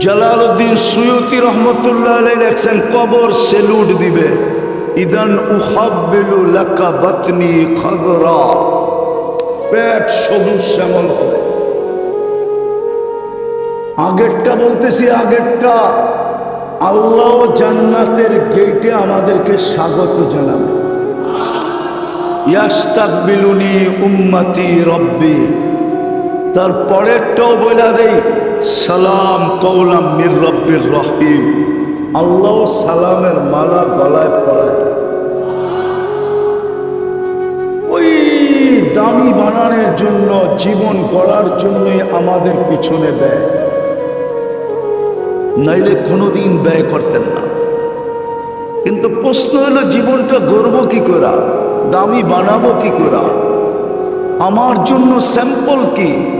Jalaluddin Suyuti রহমতুল্লাহ আলাই লেখছেন, কবর সেলুট দিবে। ইদান উহাব্বিলু লাকা বাতনি খদরা। পেট সবুজ শ্যামল হবে। আগেরটা বলতেছি, আগেরটা। আল্লাহ জান্নাতের গেটে আমাদেরকে স্বাগত জানাবে। ইয়াস্তাকবিলুনি উম্মতি রব্বি। তার পরেরটাও বলে দেই সালাম কৌলাম মির রব্বির রহিম। আল্লাহ সালামের মালা গলায় পড়ায় ওই দামি বানানোর জন্য, জীবন গড়ার জন্যই আমাদের পিছনে দেয় নাইলে কোনোদিন ব্যয় করতেন না। কিন্তু প্রশ্ন হলো, জীবনটা গর্ব কি করা? দামি বানাবো কি করা? আমার জন্য স্যাম্পল কি?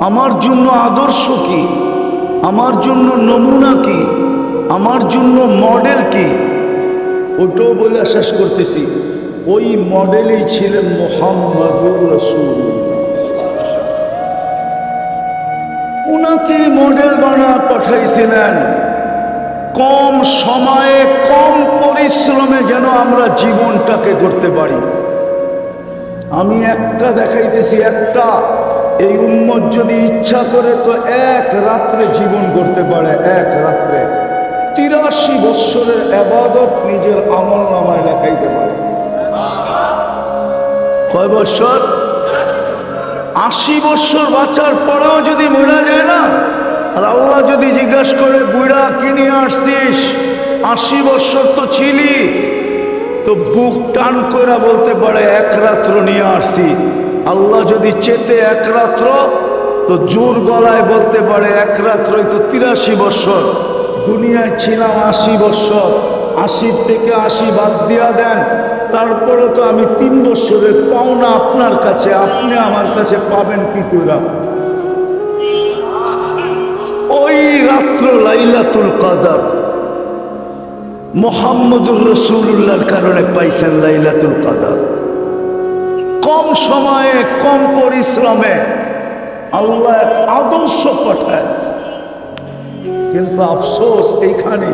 আমার জন্য আদর্শ কি? আমার জন্য নমুনা কি? আমার জন্য মডেল কি? ওটাও বলে শেষ করতেছি। ওই মডেলই ছিলেন মোহাম্মদুর রসুল। উনাকে মডেল বানা পাঠাইছিলেন। কম সময়ে, কম পরিশ্রমে যেন আমরা জীবনটাকে করতে পারি। আমি একটা দেখাইতেছি, একটা। এই উম্মত যদি ইচ্ছা করে তো এক রাত্রে জীবন করতে পারে, এক রাত্রে। তিরাশি বৎসরের আবাদত নিজের আমল নামায় দেখাইতে পারে। কয় বৎসর? আশি বৎসর বাঁচার পরেও যদি মরা যায় না, আর আল্লাহ যদি জিজ্ঞাসা করে, বুড়া কিনে আসছিস? আশি বৎসর তো ছিলি। তো বুক টান করে বলতে পারে, এক রাত্র নিয়ে আসছি। আল্লাহ যদি চেতে এক রাত্র, তো জোর গলায় বলতে পারে, এক রাত্রই তো তিরাশি বৎসর। দুনিয়ায় ছিলাম আশি বৎসর। আশির থেকে আশি বাদ দিয়া দেন, তারপরে তো আমি তিন বৎসরের পাওনা আপনার কাছে, আপনি আমার কাছে পাবেন কি করে ওই রাত্র লাইলাতুল কাদার, মোহাম্মদুর রসুল্লাহর কারণে পাইছেন লাইলাতুল কাদার। কম সময়ে, কম পরিশ্রমে আল্লাহ এক আদর্শ পাঠায়। কিন্তু আফসোস এইখানে।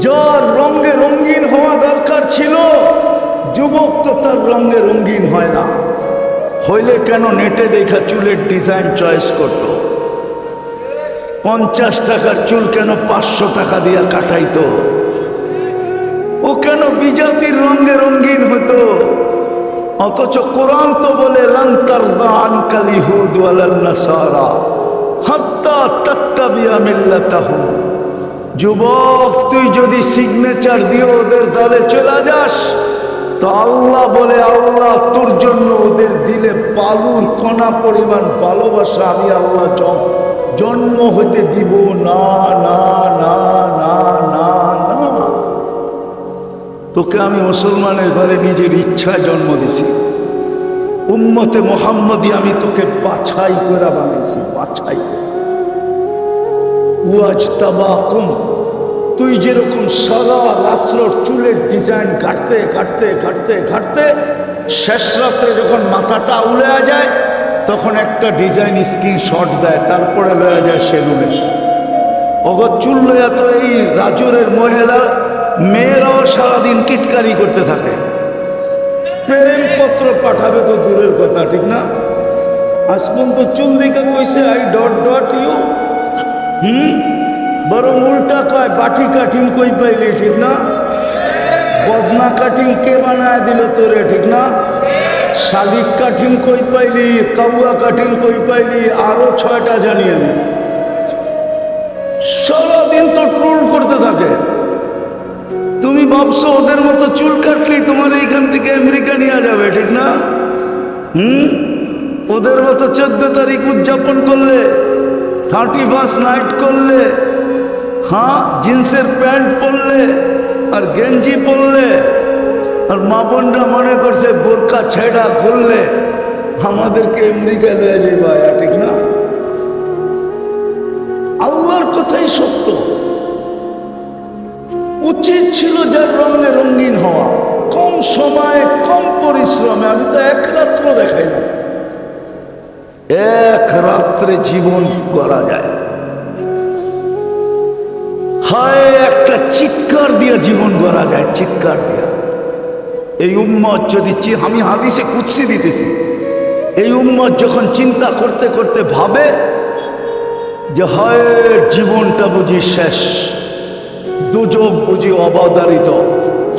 যার রঙে রঙিন হওয়া দরকার ছিল, যুবক তো তার রঙে রঙিন হয় না। হইলে কেন নেটে দেখা চুলের ডিজাইন চয়েস করত? পঞ্চাশ টাকার চুল কেন পাঁচশো টাকা দিয়া কাটাইতো? ও কেন বিজাতির রঙে রঙিন হতো অথচ কোরআন তো বলে যুবক, তুই যদি সিগনেচার দিয়ে ওদের দলে চলে যাস, তো আল্লাহ বলে, আল্লাহ তোর জন্য ওদের দিলে বালুর কণা পরিমাণ ভালোবাসা আমি আল্লাহ জন্ম হতে দিব। না না না। তোকে আমি মুসলমানের ঘরে নিজের ইচ্ছায় জন্ম দিছি। উম্মতে মোহাম্মদী আমি তোকে বাছাই করে বানাইছি বাছাই তুই যেরকম সারা রাত্রর চুলের ডিজাইন কাটতে কাটতে কাটতে কাটতে শেষ রাত্রে যখন মাথাটা উড়ে যায়, তখন একটা ডিজাইন স্ক্রিন শট দেয়, তারপরে লয়া যায় সেলুনে। অগর চুল লইয়া তো এই রাজুরের মহিলা মেয়েরাও সারাদিন টিটকারি করতে থাকে। প্রেমপত্র পাঠাবে তো দূরের কথা, ঠিক না? আজ পর্যন্ত চুল দিকে কইছে, আই ডট ডট ইউ। হুম? বরং উল্টা কয়, বাটি কাঠিং কই পাইলি, ঠিক না? বদনা কাঠিং কে বানায় দিল তোরে, ঠিক না? শালিক কাঠিং কই পাইলি, কাউয়া কাঠিং কই পাইলি, আরও ছয়টা জানি আমি সারাদিন তো ট্রোল করতে থাকে। ভাবছ ওদের মতো চুল কাটলি তোমার এইখান থেকে আমেরিকা নিয়ে যাবে, ঠিক না? হুম? ওদের মতো চোদ্দ তারিখ উদযাপন করলে, থার্টি ফার্স্ট নাইট করলে হ্যাঁ জিন্সের প্যান্ট পরলে, আর গেঞ্জি পরলে, আর মা বোনরা মনে করছে বোরকা ছেড়া খুললে আমাদেরকে আমেরিকা লয়ে যাবা ঠিক না? আল্লাহর কথাই সত্য। উচিত ছিল যার রঙে রঙিন হওয়া। কম সময়ে কম পরিশ্রমে আমি তো এক রাত্র দেখাইলাম। এক রাত্রে জীবন করা যায়? হায়, একটা চিৎকার দিয়া জীবন গড়া যায়, চিৎকার দিয়া। এই উম্মত যদি আমি হাদিসে কুৎসি দিতেছি। এই উম্মত যখন চিন্তা করতে করতে ভাবে যে হয়, জীবনটা বুঝি শেষ। দুজক বুঝি অবধারিত।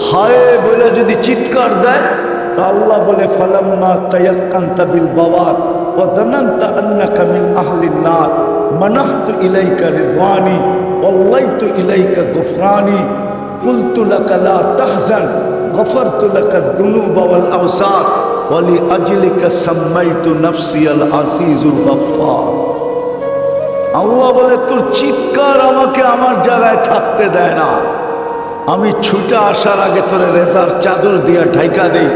হায় বলে যদি চিৎকার দেয়, আল্লাহ বলে, ফালাম্মা তায়াক্কান্তা বিল বাবার ওয়া জানান্তা আন্নাকা মিন আহলিন নার। মানাহতু ইলাইকা রিদওয়ানি ওয়াল্লাইতু ইলাইকা গুফরানি। কুলতু লাকা লা তাহজান, গফরতু লাকা দুনুব ওয়াল আওসার। ওয়া লি আজলিকা সাম্মাইতু নাফসিয়াল আজিজুল গফফার। আল্লাহ বলে, তোর চিৎকার আমাকে আমার জায়গায় থাকতে দেয় না। আমি ছুটে আসার আগে তোরে রেজার চাদর দিয়া ঢাইকা দেই,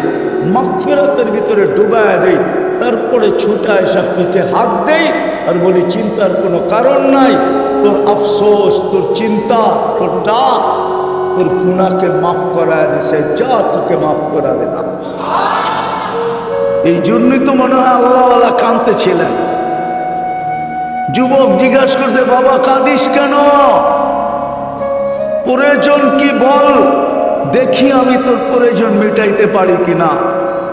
মাগফিরাতের ভিতরে ডুবায় দেই, তারপরে ছুটা এসা পিঠে হাত দেই আর বলি, চিন্তার কোনো কারণ নাই। তোর আফসোস, তোর চিন্তা, তোর ডাক, তোর গুণাকে মাফ করায় দিছে যা তোকে মাফ করা দিলাম এই জন্যই তো মনে হয় আল্লাহওয়ালা কানতে ছিলেন যুবক জিজ্ঞাসা করছে, বাবা, কাঁদিস কেন? প্রয়োজন কি বল? দেখি আমি তোর প্রয়োজন মেটাইতে পারি কিনা।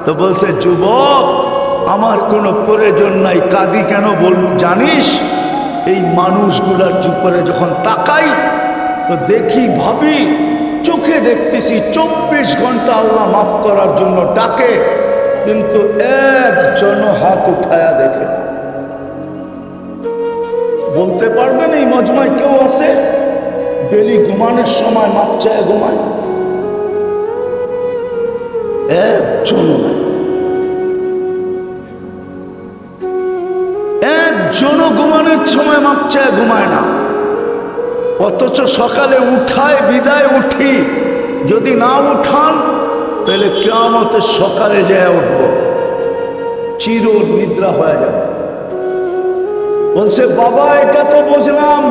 তো বলছে, যুবক, আমার কোনো প্রয়োজন নাই, কাঁদি কেন বল, জানিস? এই মানুষগুলার উপরে যখন তাকাই, তো দেখি ভাবি, চোখে দেখতেছি চব্বিশ ঘণ্টা আল্লাহ মাফ করার জন্য ডাকে, কিন্তু একজন হাত উঠায়া দেখে না। বলতে পারবেন এই মজমায় কেউ আছে? ডেলি ঘুমানোর সময় মাপ চায় ঘুমায়। একজন একজনও ঘুমানোর সময় মাপ চায়, ঘুমায় না। অথচ সকালে উঠায়, বিদায় উঠি। যদি না উঠান, তাহলে কেমতের সকালে যায় উঠবো। চির নিদ্রা হয়ে যাবে। বলছে, বাবা, এটা তো বুঝলাম।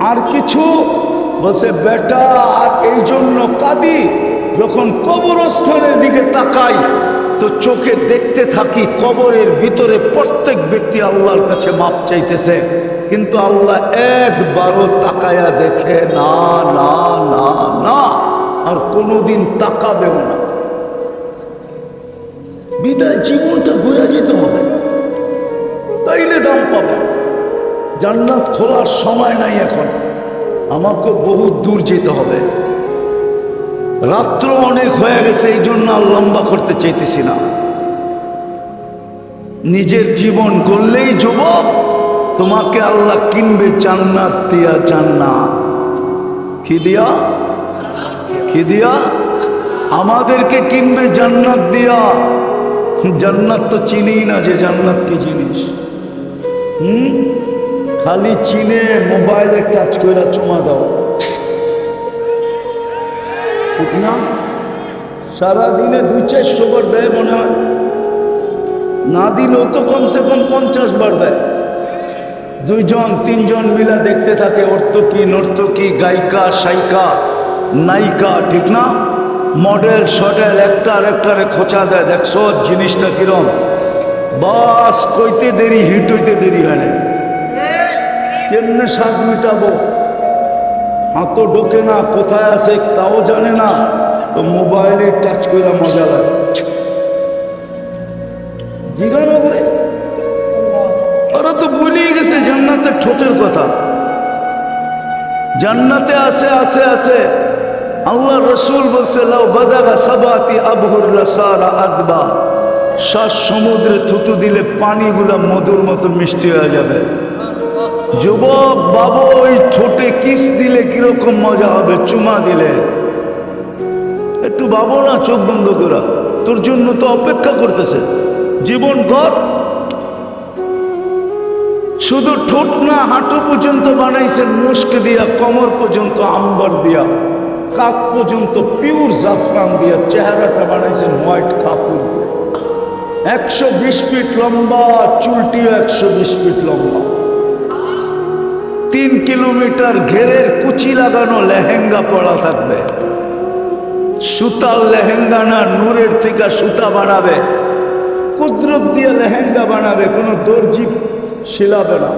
আর কিছু? বলছে, বেটা, আর এই জন্য কাঁদি। যখন কবরস্থানের দিকে তাকাই, তো চোখে দেখতে থাকি কবরের ভিতরে প্রত্যেক ব্যক্তি আল্লাহর কাছে মাপ চাইতেছে। কিন্তু আল্লাহ একবারও তাকায়া দেখে, না না না না, আর কোনোদিন তাকাবেও না। বিদায় জীবনটা ঘুরে যেতে হবে। তাইলে দাম পাবে জান্নাত খোলার সময় নাই এখন। আমাকে বহু দূর যেতে হবে। রাত্র অনেক হয়ে গেছে এই জন্য আর লম্বা করতে চাইতেছি না। নিজের জীবন করলেই যুবক, তোমাকে আল্লাহ কিনবে জান্নাত দিয়া জান্নাত। কি দিয়া? কি দিয়া? আমাদেরকে কিনবে জান্নাত দিয়া। জান্নাত তো চিনি না যে জান্নাত কি জিনিস। হুম? খালি চিনে মোবাইলে টাচ করে চুমা দাও। ঠিক না? সারাদিনে দুই চারশো বার দেয় মনে হয়। না দিলেও তো কমসে কম পঞ্চাশ বার দেয়। দুইজন, তিনজন মিলা দেখতে থাকে অর্থকি নর্তকী গায়িকা, সাইকা, নায়িকা, ঠিক না? মডেল, সডেল একটার একটারে খোঁচা দেয়। দেখছ জিনিসটা কিরম? বাস, কইতে দেরি, হিট হইতে দেরি হয় না কেমনে স্বাদ মিটাবো। হাতও ঢোকে না, কোথায় আছে তাও জানে না। তো মোবাইলে টাচ করে মজা লাগে। ওরা। তো ভুলেই গেছে জান্নাতের ঠোঁটের কথা। জান্নাতে আছে আছে আছে। আল্লাহ রসুল বলছে, লাউ বাদাগা সাবাতি আবহুর রাসারা আদবা শ্বাস সমুদ্রে থুতু দিলে পানিগুলা মধুর মতো মিষ্টি হয়ে যাবে। যুবক বাবু ওই ঠোঁটে কিস দিলে কীরকম মজা হবে? চুমা দিলে। একটু বাবু না, চোখ বন্ধ করা। তোর জন্য তো অপেক্ষা করতেছে। জীবন ধর শুধু ঠোঁট না, হাঁটু পর্যন্ত বানাইছেন মুস্ক দিয়া, কমর পর্যন্ত আম্বার দিয়া, কাক পর্যন্ত পিওর জাফরান দিয়া, চেহারাটা বানাইছেন হোয়াইট কাপড়। একশো বিশ ফিট লম্বা, চুলটিও একশো বিশ ফিট লম্বা। তিন কিলোমিটার ঘেরের কুচি লাগানো লেহেঙ্গা পড়া থাকবে। সুতার লেহেঙ্গা না নূরের থেকে সুতা বানাবে। কুদরত দিয়ে লেহেঙ্গা বানাবে, কোনো দর্জি শিলাবে না।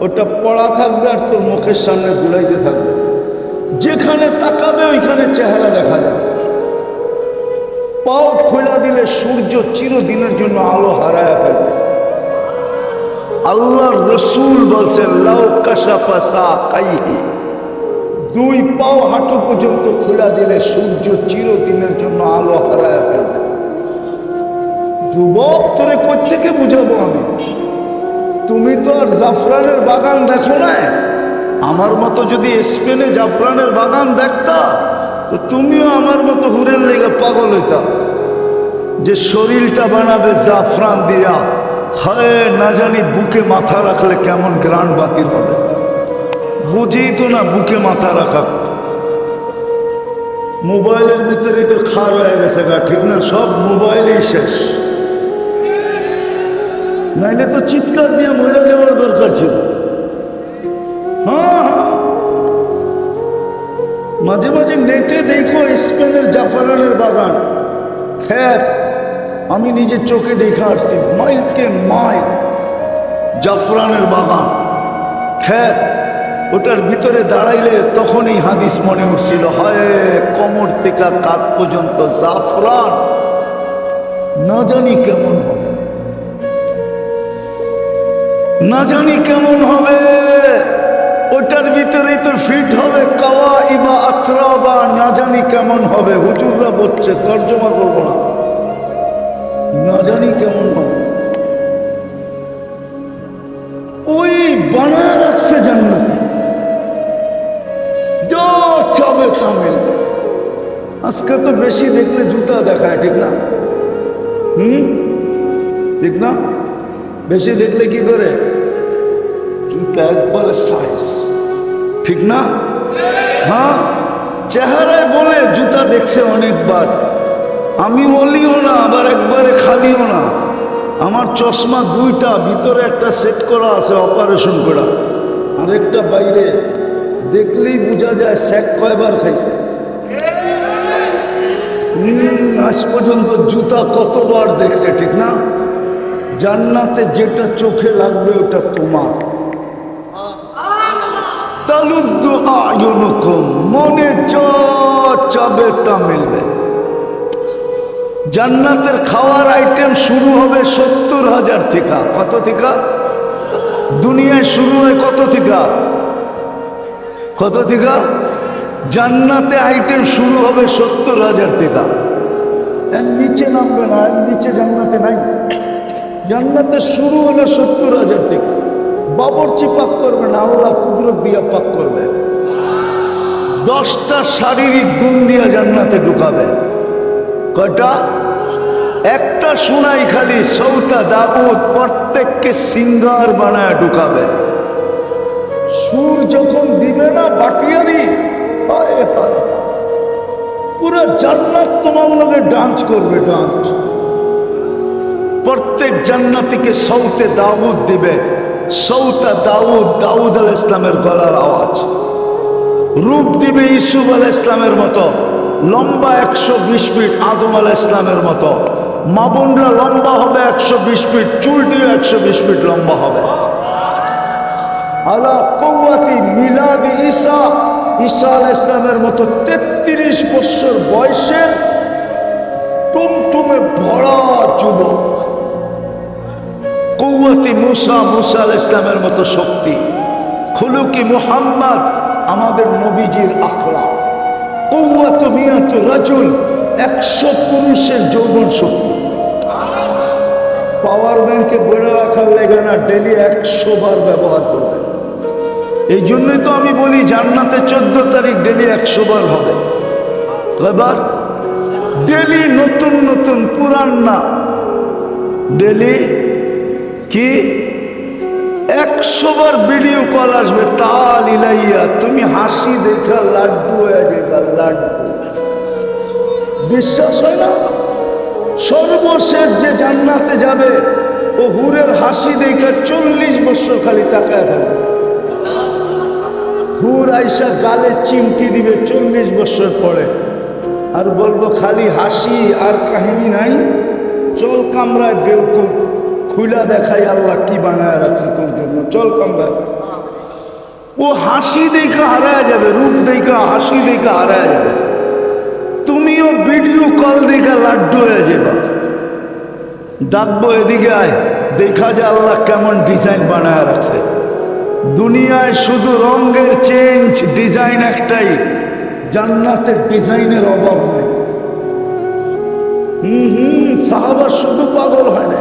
ওটা পড়া থাকবে আর তোর মুখের সামনে ঘুরাইতে থাকবে। যেখানে তাকাবে, ওইখানে চেহারা দেখা যাবে। পাও খোলা দিলে সূর্য চিরদিনের জন্য আলো হারায় ফেলবে। আল্লাহর রসুল বলছেন দুই পাও হাঁটু পর্যন্ত খোলা দিলে সূর্য চিরদিনের জন্য আলো হারায় ফেলবে। যুবক, তোরে কোথেকে বুঝাবো আমি? তুমি তো আর জাফরানের বাগান দেখো না আমার মতো যদি স্পেনে জাফরানের বাগান দেখতা, তো তুমিও আমার মতো হুরের লেগে পাগল হইতা। যে শরীরটা বানাবে জাফরান দিয়া হায়, না জানি বুকে মাথা রাখলে কেমন গ্রান বাহির হবে। বুঝেই তো না বুকে মাথা রাখা। মোবাইলের ভিতরে তো খার হয়ে গেছে গা, ঠিক না? সব মোবাইলেই শেষ। নাইলে তো চিৎকার দিয়ে মরে যাওয়ার দরকার ছিল। হ্যাঁ হ্যাঁ। মাঝে মাঝে নেটে দেখো স্পেনের জাফরানের বাগান। খ্যাত। আমি নিজের চোখে দেখে আসছি মাইলকে মাইল। জাফরানের বাগান। খ্যাত, ওটার ভিতরে দাঁড়াইলে তখন এই হাদিস মনে হচ্ছিল হয়, কমর থেকে কাত পর্যন্ত জাফরান। না জানি কেমন হবে। না জানি কেমন হবে। ওটার ভিতরেই তো ফিট হবে কাওয়া ইবা আত্রা বা না জানি কেমন হবে। হুজুররা বলছে, তর্জমা করব না। বেশি দেখলে জুতা দেখায়, ঠিক না? হুম? ঠিক না? বেশি দেখলে কি করে? জুতা একবারে সাইজ ঠিক না? হ্যাঁ? চেহারায় বলে জুতা দেখছে অনেকবার। আমি বলিও না, আবার একবারে খালিও না। আমার চশমা দুইটা, ভিতরে একটা সেট করা আছে অপারেশন করা। আরেকটা বাইরে। দেখলেই বোঝা যায় স্যাক কয়বার খাইছে। আজ পর্যন্ত জুতা কতবার দেখছে, ঠিক না? জান্নাতে যেটা চোখে লাগবে ওটা তোমার। তালুদ্দু আয়ুনুকুম, মনে চাবে তা মিলবে। জান্নাতের খাওয়ার আইটেম শুরু হবে সত্তর হাজার থেকে। কত থেকে? দুনিয়ায় শুরু হয় কত থেকে? কত থেকে? জান্নাতে আইটেম শুরু হবে সত্তর হাজার এর নিচে নামবে না এর নিচে জান্নাতে নাই। জান্নাতে শুরু হলে সত্তর হাজার থেকে বাবরচি পাক করবে না আল্লাহ কুদরত দিয়া পাক করবে। দশটা শারীরিক গুণ দিয়া জান্নাতে ঢুকাবে। কয়টা? একটা শোনাই খালি সৌতা দাউদ প্রত্যেককে সিঙ্গার বানায় ঢুকাবে। সুর যখন দিবে না বাটিয়ারি পুরো জান্নাত তোমার লগে ডান্স করবে ডান্স প্রত্যেক জান্নাতিকে সৌতে দাউদ দিবে। সৌতা দাউদ দাউদ আল ইসলামের গলার আওয়াজ। রূপ দিবে ইসুফ আল ইসলামের মতো। লম্বা একশো বিশ ফিট আদম আল ইসলামের মতো। মাবুনরা লম্বা হবে একশো বিশ ফিট, চুলটিও একশো বিশ ফিট লম্বা হবে। আলা কৌয়াতি মিলাদি ঈসা। ঈসা আল ইসলামের মতো তেত্রিশ বছর বয়সের টুমটুমে ভরা যুবক কৌয়াতি মুসা মুসা আল ইসলামের মতো শক্তি, খুলুকি মুহাম্মদ, আমাদের নবীজির আখড়া। কৌয়াত মিয়াত রাজুল, একশো পুরুষের যৌবন শক্তি। পাওয়ার ব্যাংকে বলে রাখার লেগে না ডেলি একশো বার ব্যবহার করবে। এই জন্যই তো আমি বলি জান্নাতে চোদ্দ তারিখ ডেলি একশো বার হবে। এবার ডেলি নতুন নতুন পুরান না। ডেলি কি? একশো বার ভিডিও কল আসবে, তাল ইলাইয়া, তুমি হাসি দেখা, লাড্ডু যাবে লাড্ডু। বিশ্বাস হয় না? সর্বশেষ যে জান্নাতে যাবে, ও হুরের হাসি দেখে চল্লিশ বছর খালি তাকায় থাকবে। হুর আইসা গালে চিমটি দিবে চল্লিশ বছর পরে। আর বলব খালি হাসি আর কাহিনী নাই। চল কামরায় বেউকুব খুলা দেখাই আল্লাহ কি বানায় রাখছে তোর জন্য। চল কামরায়। ও হাসি দেখে হারায় যাবে, রূপ দেখে, হাসি দেখে হারায় যাবে। তুমিও ভিডিও কল দেখে লাড্ডু হয়ে যাবে। ডাকবো এদিকে আয়, দেখা যায় আল্লাহ কেমন ডিজাইন বানায় রাখছে। দুনিয়ায় শুধু রঙের চেঞ্জ ডিজাইন একটাই। জান্নাতের ডিজাইনের অভাব নেই। হুম হুম শুধু পাগল হয় না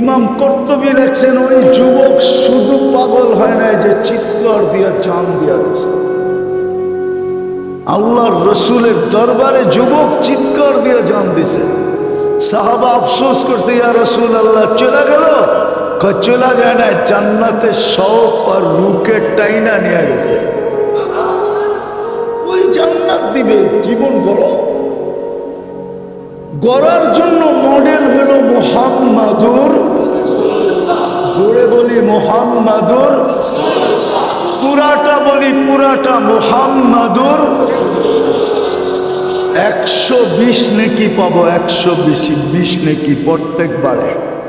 ইমাম কর্তবী লেখছেন, ওই যুবক শুধু পাগল হয় না যে চিৎকার দিয়া চান দিয়া গেছে। আল্লাহর রসুলের দরবারে যুবক চিৎকার দিয়ে জান দিছে। সাহাবা আফসোস করছে, ইয়া রসুল আল্লাহ চলে গেল? চলে যায় না জান্নাতের শখ আর রুকের টাইনা নিয়ে গেছে। ওই জান্নাত দিবে, জীবন গড়। গড়ার জন্য মডেল হলো মোহাম্মাদুর। জোরে বলি মোহাম্মাদুর। পুরাটা বলি পুরাটা মোহাম্মাদুর। একশো বিশ নেকি পাবো, একশো বিশ বিশ নেকি প্রত্যেকবারে।